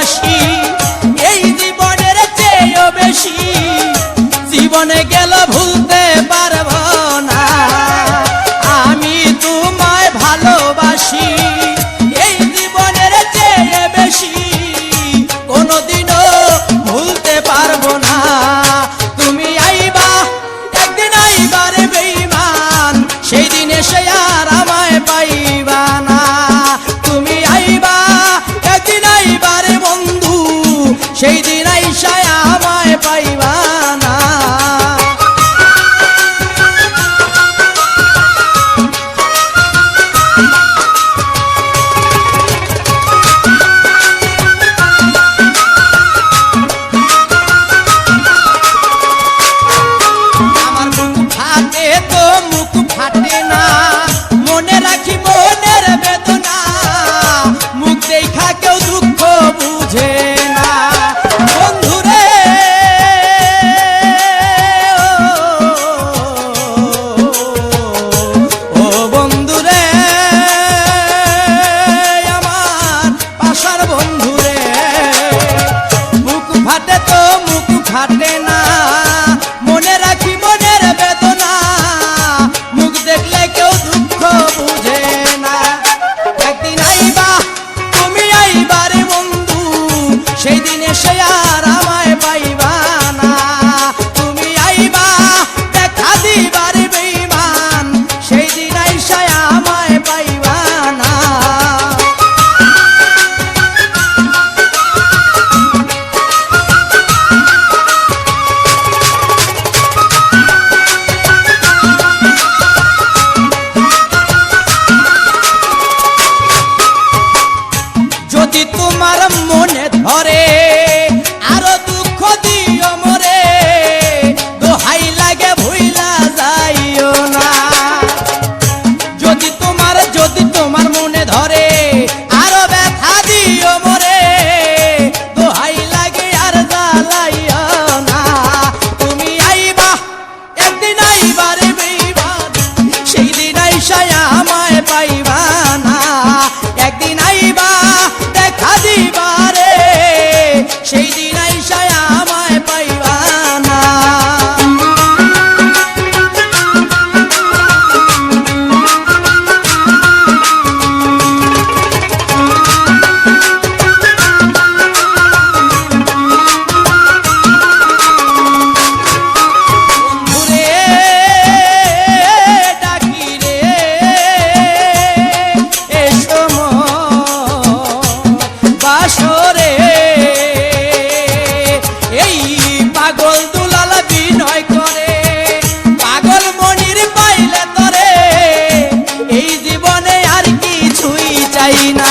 ভালোবাসি। এই জীবনের চেয়েও বেশি। জীবনে গেল ভুল ছাটে না হরে রে এই পাগল দুলাল বিনয় করে। পাগল মনির পাইলে তরে। এই জীবনে আর কিছুই চাই না।